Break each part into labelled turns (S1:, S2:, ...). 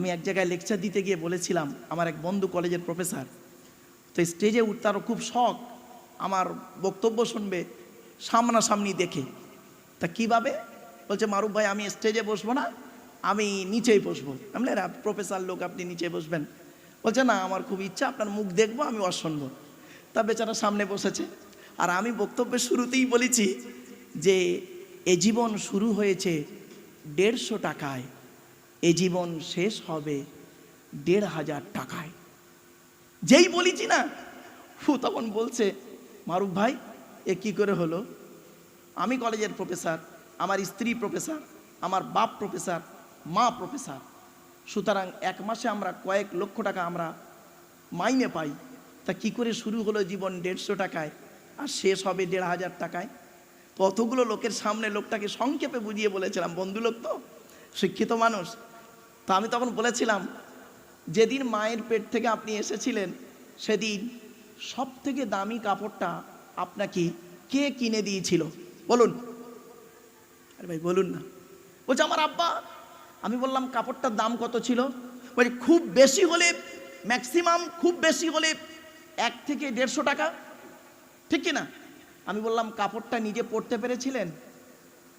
S1: আমি এক জায়গায় লেকচার দিতে গিয়ে বলেছিলাম আমার এক বন্ধু কলেজের প্রফেসর তো স্টেজে উঠতে আরও খুব শখ আমার বক্তব্য শুনবে সামনাসামনি দেখে। তা কীভাবে? বলছে মারুফ ভাই আমি স্টেজে বসবো না আমি নিচেই বসবো। আমি বললাম, প্রফেসর লোক আপনি নিচে বসবেন। বলছে না আমার খুব ইচ্ছা আপনার মুখ দেখব আমি ওয়াজ শুনব। তা বেচারা সামনে বসেছে। আর আমি বক্তব্যের শুরুতেই বলেছি যে এ জীবন শুরু হয়েছে দেড়শো টাকায়। এ জীবন শেষ হবে দেড় হাজার টাকায়। যেই বলেছি না, ফু, তখন বলছে, মারুফ ভাই, এ কি করে হলো? আমি কলেজের প্রফেসর, আমার স্ত্রী প্রফেসর, আমার বাপ প্রফেসর, মা প্রফেসর। সুতরাং এক মাসে আমরা কয়েক লক্ষ টাকা আমরা মাইনে পাই। তা কি করে শুরু হলো জীবন দেড়শো টাকায় আর শেষ হবে দেড় হাজার টাকায়? কতগুলো লোকের সামনে লোকটাকে সংক্ষেপে বুঝিয়ে বলেছিলাম বন্ধু লোক তো, শিক্ষিত মানুষ তা আমি তখন বলেছিলাম, যেদিন মায়ের পেট থেকে আপনি এসেছিলেন, সেদিন সব থেকে দামি কাপড়টা আপনাকে কে কিনে দিয়েছিল? বলুন। আরে ভাই, বলুন না। বলছে, আমার আব্বা। আমি বললাম, কাপড়টার দাম কত ছিল? বলছে, খুব বেশি হলে, ম্যাক্সিমাম খুব বেশি হলে এক থেকে দেড়শো টাকা। ঠিক কি না? আমি বললাম, কাপড়টা নিজে পরতে পেরেছিলেন?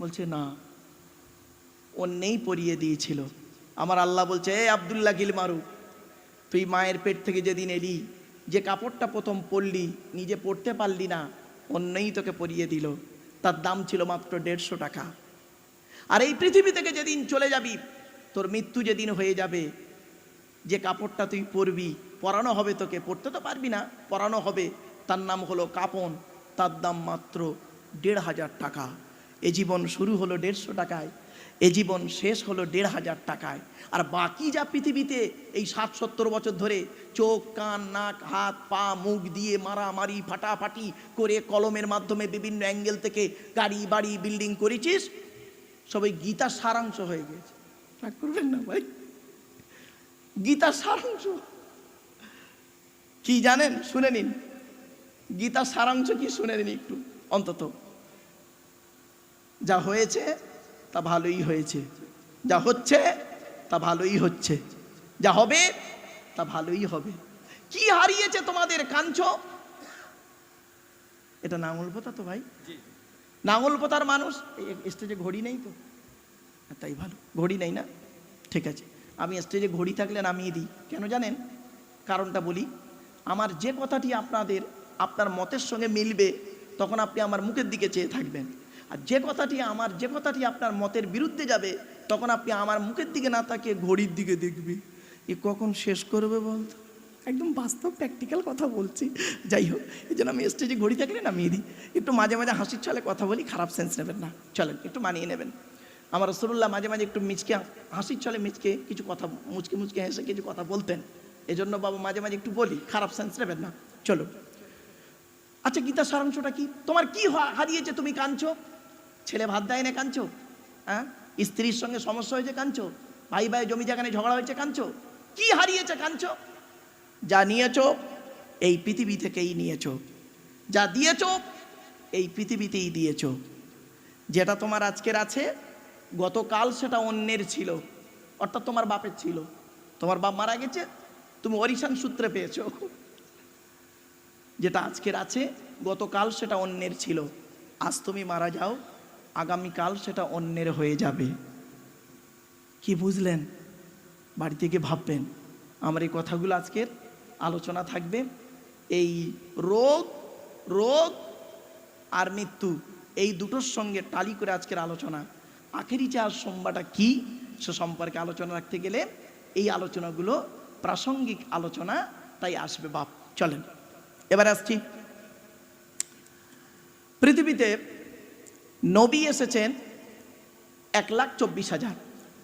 S1: বলছে, না, অন্যেই পরিয়ে দিয়েছিল। আমার আল্লাহ বলছে, এ আবদুল্লাহ গিল মারু তুই মায়ের পেট থেকে যেদিন এলি, যে কাপড়টা প্রথম পরলি, নিজে পরতে পারলি না, অন্যই তোকে পরিয়ে দিল। তার দাম ছিল মাত্র দেড়শো টাকা। আর এই পৃথিবী থেকে যেদিন চলে যাবি, তোর মৃত্যু যেদিন হয়ে যাবে, যে কাপড়টা তুই পরবি, পরানো হবে তোকে, পরতে তো পারবি না, পরানো হবে, তার নাম হলো কাপন, তার দাম মাত্র দেড় হাজার টাকা। এ জীবন শুরু হলো দেড়শো টাকায় এ জীবন শেষ হলো দেড় হাজার টাকায়। আর বাকি যা পৃথিবীতে এই ষাট সত্তর বছর ধরে চোখ, কান, নাক, হাত, পা, মুখ দিয়ে মারামারি, ফাটাফাটি করে কলমের মাধ্যমে বিভিন্ন অ্যাঙ্গেল থেকে গাড়ি, বাড়ি, বিল্ডিং করেছিস, সবাই গীতার সারাংশ হয়ে গেছে। রাগ করবেন না ভাই। গীতার সারাংশ। কি জানেন? শুনে নিন। গীতার সারাংশ কি? শুনে নিন একটু, অন্তত। যা হয়েছে তা ভালোই হয়েছে। যা হচ্ছে তা ভালোই হচ্ছে। যা হবে তা ভালোই হবে। কি হারিয়েছে তোমাদের কাঞ্চ? এটা নাঙল পোতা তো ভাই? নাঙল পোতার মানুষ? স্টেজে ঘড়ি নেই তো? হ্যাঁ, তাই ভালো। ঘড়ি নেই না? ঠিক আছে। আমি স্টেজে ঘড়ি থাকলে নামিয়ে দিই। কেন জানেন? কারণটা বলি আমার যে কথাটি আপনাদের আপনার মতের সঙ্গে মিলবে তখন আপনি আমার মুখের দিকে চেয়ে থাকবেন। আর যে কথাটি আমার, যে কথাটি আপনার মতের বিরুদ্ধে যাবে, তখন আপনি আমার মুখের দিকে না তাকিয়ে ঘড়ির দিকে দেখবি। এ কখন শেষ করবে বলতো? একদম বাস্তব প্র্যাকটিক্যাল কথা বলছি। যাই হোক, এই জন্য আমি স্টেজে ঘড়ি থাকলে নামিয়ে দিই একটু মাঝে মাঝে হাসির ছলে কথা বলি, খারাপ সেন্স নেবেন না। চলেন, একটু মানিয়ে নেবেন। আমার রসুল্লাহ মাঝে মাঝে একটু মিচকে, হাসির ছলে মিচকে কিছু কথা, মুচকে মুচকে হেসে কিছু কথা বলতেন। এজন্য বাবা মাঝে মাঝে একটু বলি, খারাপ সেন্স নেবেন না। চলো আচ্ছা গীতার সারাংশটা কি? তোমার কি হারিয়েছে তুমি কাঁদছো? ছেলে ভাত দেয় না, কাঁদছো? হ্যাঁ? স্ত্রীর সঙ্গে সমস্যা হয়েছে, কাঁদছো? ভাই ভাই জমি জায়গায় ঝগড়া হয়েছে, কাঁদছো? কি হারিয়েছে, কাঁদছো? যা নিয়েছো, এই পৃথিবী থেকেই নিয়েছো। যা দিয়েছ, এই পৃথিবীতেই দিয়েছ। যেটা তোমার আজকের আছে, গতকাল সেটা অন্যের ছিল। অর্থাৎ তোমার বাপের ছিল। তোমার বাপ মারা গেছে, তুমি অরিশান সূত্রে পেয়েছ। যেটা আজকের আছে, গতকাল সেটা অন্যের ছিল। আজ তুমি মারা যাও আগামীকাল সেটা অন্যের হয়ে যাবে। কি বুঝলেন? বাড়ি থেকে ভাববেন, আমার এই কথাগুলো আজকের আলোচনা থাকবে। এই রোগ রোগ আর মৃত্যু, এই দুটোর সঙ্গে টালি করে আজকের আলোচনা। আখেরি চার সোমবারটা কি, সে সম্পর্কে আলোচনা রাখতে গেলে এই আলোচনাগুলো প্রাসঙ্গিক আলোচনা, তাই আসবে বাপ। চলেন, এবার আসছি। পৃথিবীতে নবী এসেছেন এক লাখ চব্বিশ হাজার,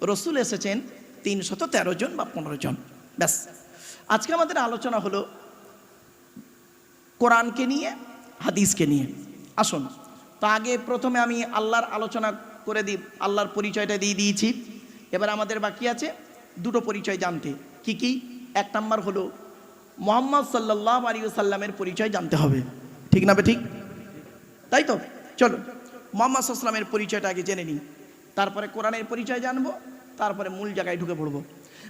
S1: রসুল এসেছেন তিনশত তেরো জন বা পনেরো জন। ব্যাস। আজকে আমাদের আলোচনা হলো কোরআনকে নিয়ে, হাদিসকে নিয়ে। আসুন, তো আগে প্রথমে আমি আল্লাহর আলোচনা করে দিই আল্লাহর পরিচয়টা দিয়ে দিয়েছি। এবার আমাদের বাকি আছে দুটো পরিচয় জানতে। কি কি? এক নম্বর হলো মোহাম্মদ সাল্লাহ আলী সাল্লামের পরিচয় জানতে হবে। ঠিক না বে ঠিক? তাই তো? চলো। মোহাম্মদ সাল্লামের পরিচয়টা আগে জেনে নিই। তারপরে কোরআনের পরিচয় জানব, তারপরে মূল জায়গায় ঢুকে পড়ব।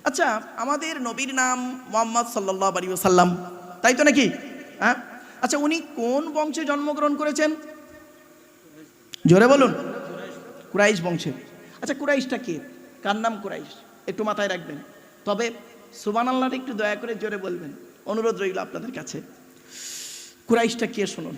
S1: আচ্ছা আমাদের নবীর নাম মোহাম্মদ সাল্লাহ আলী সাল্লাম তাই তো নাকি? হ্যাঁ? আচ্ছা উনি কোন বংশে জন্মগ্রহণ করেছেন? জোরে বলুন। কুরাইশ বংশে। আচ্ছা কুরাইশটা কে? কার নাম কুরাইশ? একটু মাথায় রাখবেন। তবে সুবান আল্লাহটা একটু দয়া করে জোরে বলবেন। অনুরোধ রইল আপনাদের কাছে। কুরাইশটা কে, শুনুন।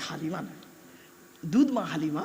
S1: হালিমা না। দুধ মা হালিমা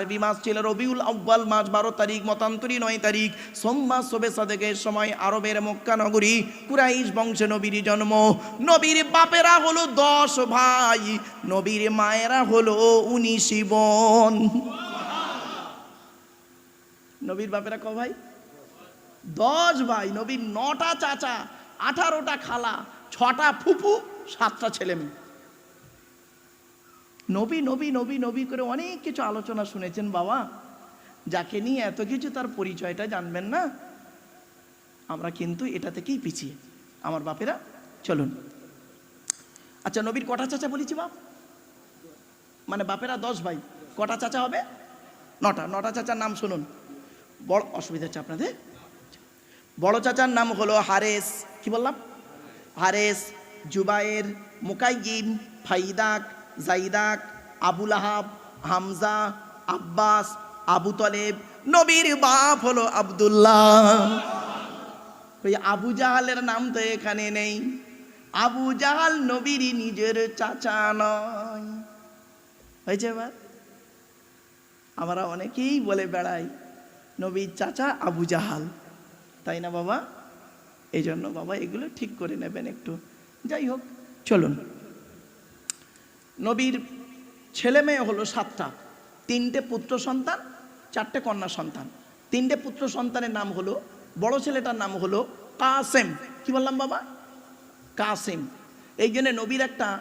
S1: আরবি মাস ছিল রবিউল আব্বাল মাস, বারো তারিখ, মতান্তরী নয় তারিখ। সোমবার শোবে সাদেকের সময় আরবের মক্কা নগরী কুরাইশ বংশে নবীর জন্ম। নবীর বাপেরা হলো দশ ভাই, নবীর মায়েরা হলো উনিশ বোন। নবীর বাপেরা ক ভাই? দশ ভাই, নবীর নটা চাচা, আঠারোটা খালা, ছটা ফুফু, সাতটা ছেলে মেয়ে নবী নবী নবী নবী করে অনেক কিছু আলোচনা শুনেছেন বাবা। যাকে নিয়ে এত কিছু তার পরিচয়টা জানবেন না। আমরা কিন্তু এটা থেকেই পিছিয়ে। আমার বাপেরা, চলুন। আচ্ছা নবীর কটা চাচা বলেছি বাপ? মানে বাপেরা দশ ভাই। কটা চাচা হবে? নটা। নটা চাচার নাম শুনুন। বড় অসুবিধা হচ্ছে আপনাদের। বড় চাচার নাম হলো হারেস। কি বললাম? হারেস, জুবায়ের মুকাইম ফাইদাক জাইদাক আবুল আহাব হামজা, আব্বাস, আবু তলেব, নবীর বাপ হলো আবদুল্লাহ। ওই আবু জাহালের নাম তো এখানে নেই। আবু জাহাল নবীর নিজের চাচা নয়। হয়েছে এবার? আমরা অনেকেই বলে বেড়াই, নবীর চাচা আবু জাহাল। তাই না বাবা? এই জন্য বাবা এগুলো ঠিক করে নেবেন একটু। যাই হোক, চলুন। নবীর ছেলে মেয়ে হলো সাতটা। তিনটে পুত্র সন্তান, চারটে কন্যা সন্তান। তিনটে পুত্র সন্তানের নাম হলো, বড় ছেলেটার নাম হলো কাসেম। কি বললাম বাবা? কাসেম। এই জন্য নবীর একটা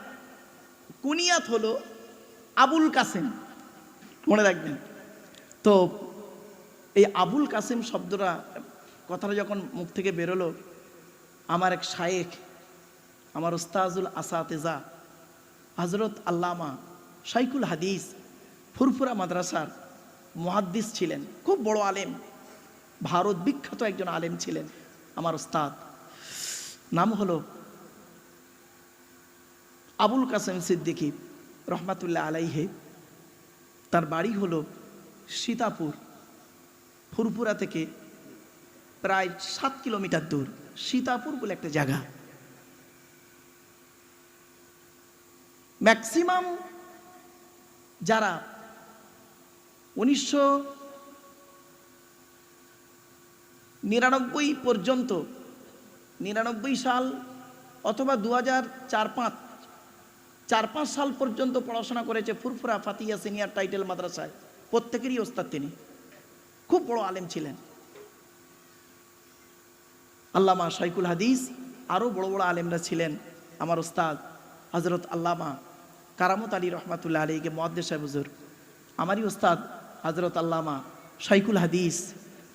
S1: কুনিয়াত হলো আবুল কাসেম। মনে রাখবেন। তো এই আবুল কাসেম শব্দটা, কথাটা যখন মুখ থেকে বেরোলো, আমার এক শায়েখ, আমার ওস্তাজুল আসাতেজা হজরত আল্লামা শাইকুল হাদিস, ফুরফুরা মাদ্রাসার মহাদ্দিস ছিলেন, খুব বড় আলেম। ভারত বিখ্যাত একজন আলেম ছিলেন আমার ওস্তাদ। নাম হলো আবুল কাসেম সিদ্দিকী রহমাতুল্লাহ আলাইহে। তার বাড়ি হলো সীতাপুর, ফুরফুরা থেকে প্রায় সাত কিলোমিটার দূর। সীতাপুর বলে একটা জায়গা। ম্যাক্সিমাম যারা উনিশশো নিরানব্বই পর্যন্ত, নিরানব্বই সাল অথবা দু হাজার চার পাঁচ চার পাঁচ সাল পর্যন্ত পড়াশোনা করেছে ফুরফুরা ফাতিয়া সিনিয়র টাইটেল মাদ্রাসায়। প্রত্যেকেরই ওস্তাদ তিনি। খুব বড় আলেম ছিলেন। আল্লামা শাইকুল হাদিস আরও বড় বড় আলেমরা ছিলেন। আমার ওস্তাদ হজরত আল্লামা কারামত আলী রহমাতুল্লাহ আলীকে মহাদ্দে সাহেব হুজুর। আমারই ওস্তাদ হজরত আল্লামা শাইকুল হাদিস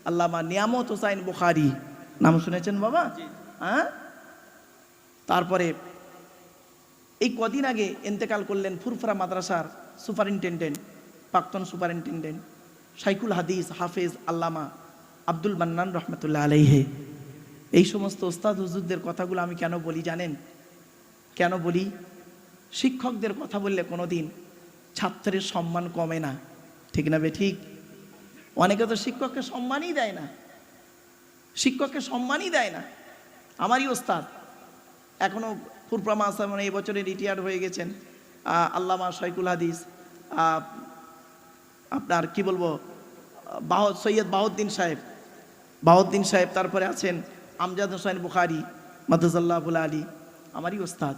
S1: আল্লামা নিয়ামত হোসাইন বুখারি। নাম শুনেছেন বাবা? হ্যাঁ? তারপরে এই কদিন আগে এন্তেকাল করলেন ফুরফুরা মাদ্রাসার সুপারিনটেন্ডেন্ট প্রাক্তন সুপারিনটেন্ডেন্ট শাইকুল হাদিস হাফেজ আল্লামা আব্দুল মান্নান রহমতুল্লাহ আলাইহে। এই সমস্ত ওস্তাদ হুজুরদের কথাগুলো আমি কেন বলি জানেন? কেন বলি? শিক্ষকদের কথা বললে কোনো দিন ছাত্রের সম্মান কমে না। ঠিক না বে, ঠিক? অনেকে তো শিক্ষককে সম্মানই দেয় না। শিক্ষককে সম্মানই দেয় না। আমারই ওস্তাদ। এখনও ফুরপ্রামা মানে এই বছরে রিটায়ার হয়ে গেছেন। আল্লামা শৈকুল হাদিস। আপনার কি বলব? বাহ সৈয়দ বাহদ্দিন সাহেব। বাহদ্দিন সাহেব তারপরে আছেন আমজাদ হোসেন বুখারি মাদুজাল্লাহুল আলী। আমারই ওস্তাদ।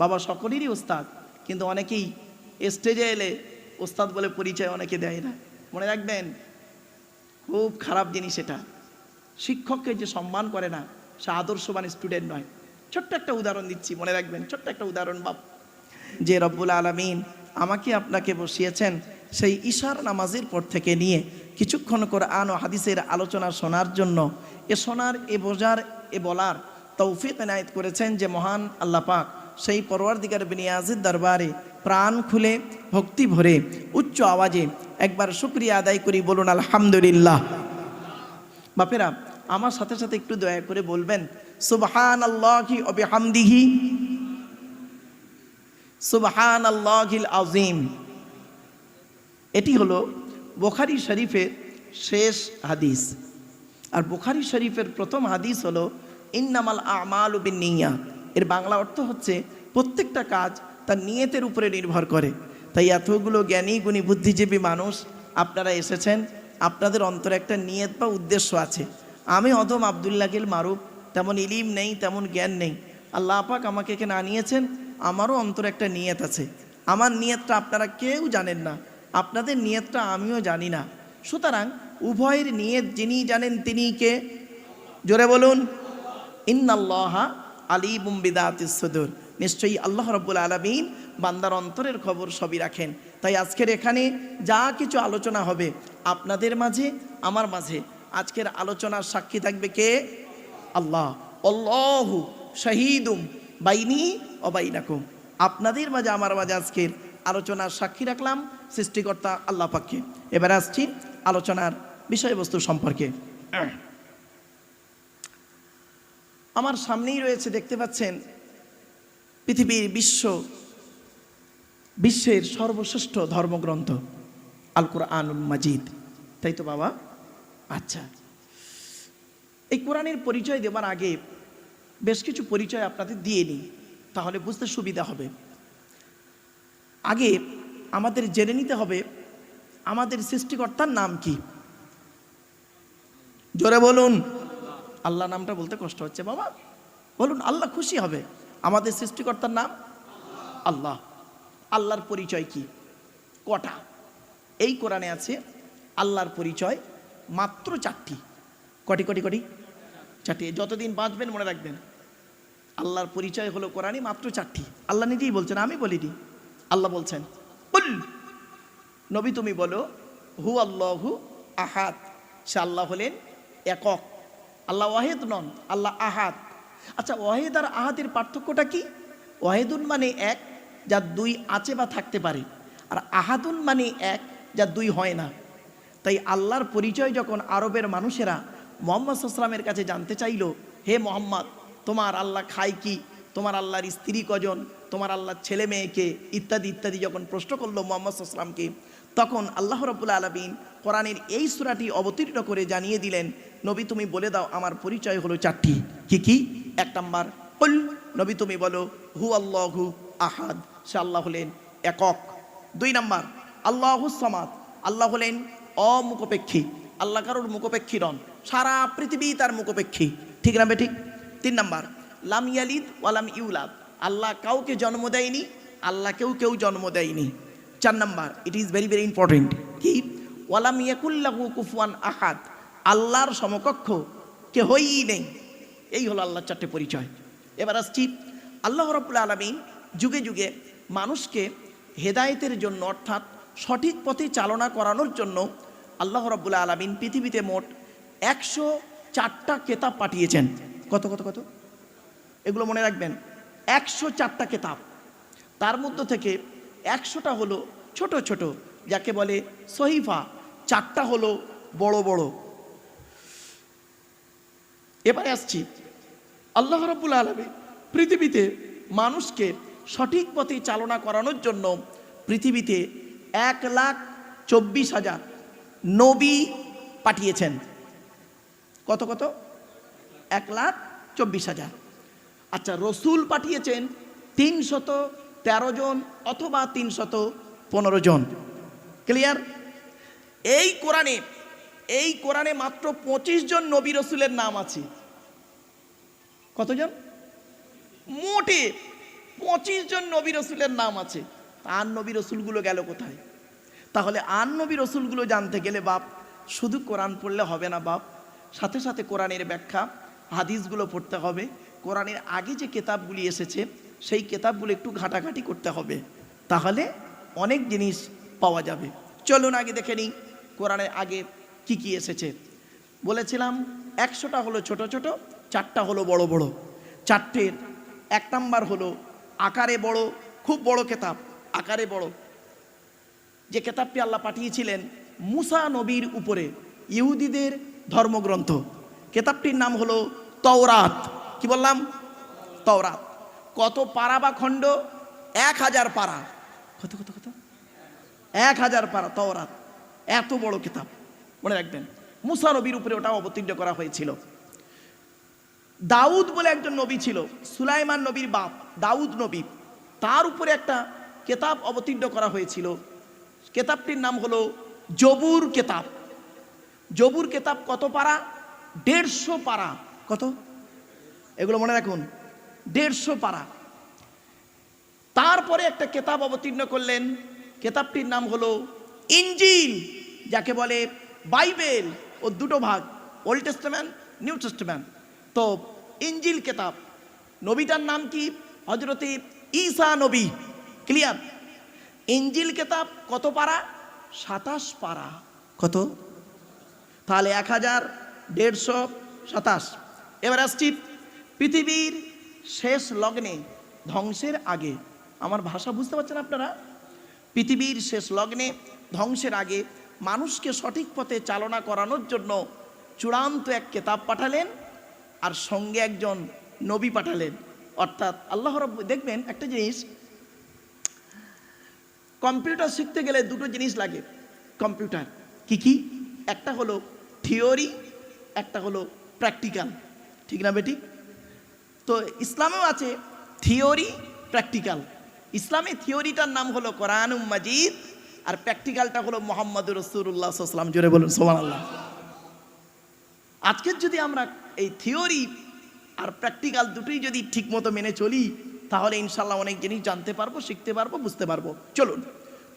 S1: বাবা সকলেরই ওস্তাদ, কিন্তু অনেকেই স্টেজে এলে ওস্তাদ বলে পরিচয় অনেকে দেয় না। মনে রাখবেন, খুব খারাপ জিনিস এটা। শিক্ষককে যে সম্মান করে না, সে আদর্শবান স্টুডেন্ট নয়। ছোট্ট একটা উদাহরণ দিচ্ছি, মনে রাখবেন, ছোট্ট একটা উদাহরণ বাপ। যে রব্বুল আলমিন আমাকে আপনাকে বসিয়েছেন সেই ঈশার নামাজের পর থেকে নিয়ে কিছুক্ষণ করে আন ও হাদিসের আলোচনা শোনার জন্য। এ শোনার, এ বোঝার, এ বলার তৌফিক এনায়েত করেছেন যে মহান আল্লাহ পাক সেই পরওয়ার দিগার বিনিয়াজের দরবারে প্রাণ খুলে, ভক্তি ভরে, উচ্চ আওয়াজে একবার শুক্রিয়া আদায় করি বলুন, আলহামদুলিল্লাহ। বাপেরা, আমার সাথে সাথে একটু দয়া করে বলবেন সুবহান আল্লাহি সুবহান আল্লাহিল আজিম এটি হলো বোখারি শরীফের শেষ হাদিস। আর বোখারি শরীফের প্রথম হাদিস হলো, ইন্নামাল আমাল উবিন নিয়া এর বাংলা অর্থ হচ্ছে প্রত্যেকটা কাজ তার নিয়তের উপরে নির্ভর করে। তাই এতগুলো জ্ঞানী, গুণী, বুদ্ধিজীবী মানুষ আপনারা এসেছেন, আপনাদের অন্তরে একটা নিয়ত বা উদ্দেশ্য আছে। আমি অদম আবদুল্লাহিল মারুফ, তেমন ইলিম নেই, তেমন জ্ঞান নেই। আল্লাহ পাক আমাকে এখানে আনিয়েছেন, আমারও অন্তরে একটা নিয়ত আছে। আমার নিয়তটা আপনারা কেউ জানেন না, আপনাদের নিয়তটা আমিও জানি না। সুতরাং উভয়ের নিয়ত যিনি জানেন তিনি কে? জোরে বলুন, ইন্নাল্লাহা আলিবুম বিদাতিস সুদূর। নিশ্চয়ই আল্লাহ রব্বুল আলমিন বান্দার অন্তরের খবর সবই রাখেন। তাই আজকের এখানে যা কিছু আলোচনা হবে আপনাদের মাঝে, আমার মাঝে। আজকের আলোচনার সাক্ষী থাকবে কে? আল্লাহ। অল্লাহু শাহিদুম বাইনি অবাইনাকুম আপনাদের মাঝে, আমার মাঝে আজকের আলোচনার সাক্ষী রাখলাম সৃষ্টিকর্তা আল্লাহ পাককে। এবার আসছি আলোচনার বিষয়বস্তু সম্পর্কে। আমার সামনেই রয়েছে, দেখতে পাচ্ছেন, পৃথিবীর বিশ্ব, বিশ্বের সর্বশ্রেষ্ঠ ধর্মগ্রন্থ আল কোরআনুল মাজিদ। তাই তো বাবা? আচ্ছা। এই কোরআনের পরিচয় দেওয়ার আগে বেশ কিছু পরিচয় আপনাদের দিয়ে নিই, তাহলে বুঝতে সুবিধা হবে। আগে আমাদের জেনে নিতে হবে, আমাদের সৃষ্টিকর্তার নাম কি? জোরে বলুন। আল্লাহ নামটা বলতে কষ্ট হচ্ছে, বাবা। বলুন, আল্লাহ খুশি হবে? আমাদের সৃষ্টিকর্তার নাম? আল্লাহ। আল্লাহর পরিচয় কি? কটা? এই কোরআনে আছে, আল্লাহর পরিচয় মাত্র চারটি। কটি কটি কটি? চারটি। যতদিন বাঁচবেন, মনে রাখবেন, আল্লাহর পরিচয় হলো কোরআনই মাত্র চারটি। আল্লাহ নিজেই বলছেন, আমি বলিনি। আল্লাহ বলছেন বল নবী তুমি বলো হু আল্লাহু আহাদ। সে আল্লাহ হলেন একক। আল্লাহ ওয়াহেদ নন, আল্লাহ আহাদ। আচ্ছা ওয়াহেদ আর আহাদের পার্থক্যটা কি? ওয়াহেদুন মানে এক, যা দুই আছে বা থাকতে পারে। আর আহাদুন মানে এক, যা দুই হয় না। তাই আল্লাহর পরিচয় যখন আরবের মানুষেরা মোহাম্মদ সাল্লামের কাছে জানতে চাইল, হে মোহাম্মদ, তোমার আল্লাহ খায় কি? তোমার আল্লাহর স্ত্রী কজন? তোমার আল্লাহর ছেলে মেয়েকে ইত্যাদি ইত্যাদি যখন প্রশ্ন করল মোহাম্মদ সাল্লামকে তখন আল্লাহ রবুল্লা আলমিন কোরআনের এই সুরাটি অবতীর্ণ করে জানিয়ে দিলেন, নবী, তুমি বলে দাও, আমার পরিচয় হলো চারটি। কি কি? এক নম্বর নবী, তুমি বলো হু আল্লাহু আহাদ সে আল্লাহ হলেন একক। দুই নম্বর, আল্লাহ সামাদ আল্লাহ হলেন অমুখপেক্ষী, আল্লাহ কারোর মুখপেক্ষী নন, সারা পৃথিবী তার মুখপেক্ষী। ঠিক না ঠিক তিন নম্বর, লাম ইয়ালিদ ওয়ালাম ইউলাদ আল্লাহ কাউকে জন্ম দেয়নি আল্লাহ কেউ কেউ জন্ম দেয়নি। চার number it is very very important কি? ওয়ালাম ইয়াকুল্লাহু কুফুয়ান আহাদ। আল্লাহর সমকক্ষ কেহই নেই। এই হলো আল্লাহর চারটে পরিচয়। এবার আসছি, আল্লাহ রবুল্লা আলমিন যুগে যুগে মানুষকে হেদায়েতের জন্য, অর্থাৎ সঠিক পথে চালনা করানোর জন্য আল্লাহ রব্বুল্লা আলমিন পৃথিবীতে মোট একশো চারটা কেতাব পাঠিয়েছেন। কত কত কত? এগুলো মনে রাখবেন। একশো চারটা কেতাব। তার মধ্য থেকে একশোটা হলো ছোট ছোট, যাকে বলে সহিফা। চারটা হলো বড় বড়। এবারে আসছি। আল্লাহ রব্বুল আলমী পৃথিবীতে মানুষকে সঠিক পথে চালনা করানোর জন্য পৃথিবীতে এক লাখ চব্বিশ হাজার নবী পাঠিয়েছেন। কত কত? এক লাখ চব্বিশ হাজার। আচ্ছা রসুল পাঠিয়েছেন তিনশত তেরো জন অথবা তিনশত পনেরো জন। ক্লিয়ার এই কোরআনে এই কোরআনে মাত্র পঁচিশ জন নবী রসুলের নাম আছে। কতজন? মোটে পঁচিশ জন নবী রসুলের নাম আছে। আর নবী রসুলগুলো গেল কোথায়? তাহলে আর নবী রসুলগুলো জানতে গেলে বাপ, শুধু কোরআন পড়লে হবে না বাপ। সাথে সাথে কোরআনের ব্যাখ্যা, হাদিসগুলো পড়তে হবে। কোরআনের আগে যে কেতাবগুলি এসেছে, সেই কেতাবগুলো একটু ঘাটাঘাটি করতে হবে। তাহলে অনেক জিনিস পাওয়া যাবে। চলুন আগে দেখে নিই কোরআনের আগে কি কি এসেছে। বলেছিলাম, একশোটা হলো ছোট ছোট, চারটা হলো বড় বড়। চারটের, এক নাম্বার হলো আকারে বড়, খুব বড় কেতাব, আকারে বড়। যে কেতাবটি আল্লাহ পাঠিয়েছিলেন মুসা নবীর উপরে, ইহুদিদের ধর্মগ্রন্থ। কেতাবটির নাম হলো তওরাত। কি বললাম? তওরাত। কত পারা বা খণ্ড? এক হাজার পারা। কত কত কত? এক হাজার পারা তওরাত। এত বড় কিতাব। মনে রাখবেন, মুসা নবীর উপরে ওটা অবতীর্ণ করা হয়েছিল। দাউদ বলে একজন নবী ছিল, সুলাইমান নবীর বাপ, দাউদ নবী। তার উপরে একটা কেতাব অবতীর্ণ করা হয়েছিল। কেতাবটির নাম হলো জবুর কেতাব। জবুর কেতাব কত পারা? দেড়শো পারা। কত? এগুলো মনে রাখুন, দেড়শো পারা। তারপরে একটা কেতাব অবতীর্ণ করলেন। কেতাবটির নাম হলো ইঞ্জিল, যাকে বলে বাইবেল ও দুটো ভাগ, ওল্ড টেস্টম্যান নিউ টেস্টম্যান তো ইঞ্জিল কেতাব, নবীটার নাম কি? হজরতে ঈসা নবী, ক্লিয়ার? ইঞ্জিল কেতাব কত পারা? সাতাশ পারা। কত? তাহলে এক হাজার দেড়শো সাতাশ। এবার আসছি পৃথিবীর শেষ লগ্নে, ধ্বংসের আগে। আমার ভাষা বুঝতে পারছেন আপনারা? পৃথিবীর শেষ লগ্নে ধ্বংসের আগে মানুষকে সঠিক পথে চালনা করানোর জন্য চূড়ান্ত এক কেতাব পাঠালেন আর সঙ্গে একজন নবী পাঠালেন। অর্থাৎ আল্লাহ রব দেখবেন একটা জিনিস, কম্পিউটার শিখতে গেলে দুটো জিনিস লাগে। কম্পিউটার কি কি? একটা হলো থিওরি, একটা হলো প্র্যাকটিক্যাল। ঠিক না বেটি? তো ইসলামেও আছে থিওরি, প্র্যাকটিক্যাল। ইসলামে থিওরিটার নাম হলো কোরআন মাজিদ, আর প্র্যাকটিক্যালটা হলো মোহাম্মদ রসুল্লাহ সাল্লাম জোরে বলুন সোমান আল্লাহ আজকের যদি আমরা এই থিওরি আর প্র্যাকটিক্যাল দুটোই যদি ঠিকমতো মেনে চলি, তাহলে ইনশাল্লাহ অনেক জিনিস জানতে পারব, শিখতে পারব, বুঝতে পারব। চলুন,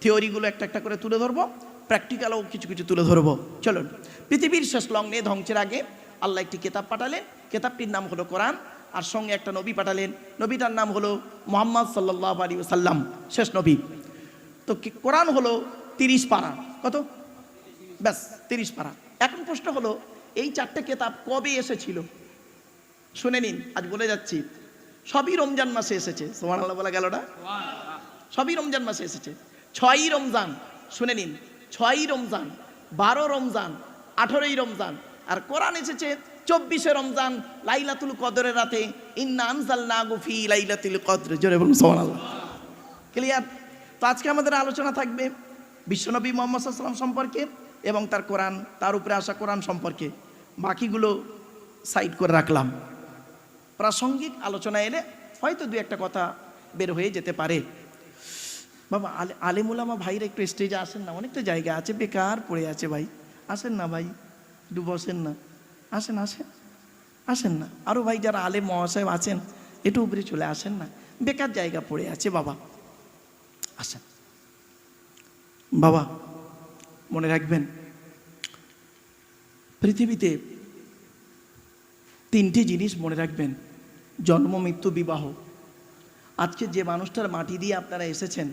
S1: থিওরিগুলো একটা একটা করে তুলে ধরবো, প্র্যাকটিক্যালও কিছু কিছু তুলে ধরবো। চলুন, পৃথিবীর শেষ লগ্নে ধ্বংসের আগে আল্লাহ একটি কেতাব পাঠালেন। কেতাবটির নাম হলো কোরআন। আর সঙ্গে একটা নবী পাঠালেন। নবীটার নাম হলো মোহাম্মদ সাল্লাহ আলী সাল্লাম শেষ নবী। তো কোরআন হলো তিরিশ পারা। কত? ব্যাস, তিরিশ পারা। এখন প্রশ্ন হলো, এই চারটে কেতাব কবে এসেছিল? শুনে নিন, আজ বলে যাচ্ছি। সবই রমজান মাসে এসেছে। সোমান বলা গেল না? সবই রমজান মাসে এসেছে। ছয়ই রমজান। শুনে নিন, ছয়ই রমজান, বারো রমজান, আঠেরোই রমজান। আর কোরআন এসেছে চব্বিশে রমজান লাইলাতুল কদরের রাতে না ক্লিয়ার তো আজকে আমাদের আলোচনা থাকবে বিশ্বনবী মোহাম্মদ সাল্লাম সম্পর্কে এবং তার কোরআন, তার উপরে আসা কোরআন সম্পর্কে। বাকিগুলো সাইড করে রাখলাম। প্রাসঙ্গিক আলোচনা এলে হয়তো দু একটা কথা বের হয়ে যেতে পারে। বাবা, আলে, আলেমুলামা ভাইরা একটু স্টেজে আসেন না? অনেকটা জায়গা আছে। বেকার পড়ে আছে ভাই। আসেন না ভাই, একটু বসেন না। আসেন আসেন। আসেন না। আরও ভাই যারা আলেম মহাশয় আছেন, একটু উপরে চলে আসেন না। বেকার জায়গা পড়ে আছে বাবা। আসেন। বাবা, মনে রাখবেন, পৃথিবীতে তিনটি জিনিস মনে রাখবেন, জন্ম, মৃত্যু, বিবাহ। আজকে যে মানুষটার মাটি দিয়ে আপনারা এসেছেন,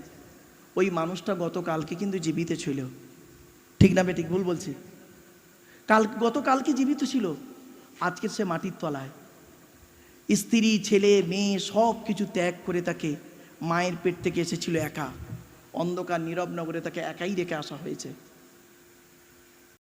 S1: ওই মানুষটা গতকালকে কিন্তু জীবিত ছিল। ঠিক না বেঠিক ভুল বলছি? কাল গতকালকে জীবিত ছিল? আজকে সে মাটির তলায়। স্ত্রী, ছেলে, মেয়ে সব কিছু ত্যাগ করে তাকে মায়ের পেট থেকে এসেছিল একা। অন্ধকার, নীরব নগরে তাকে একাই রেখে আসা হয়েছে।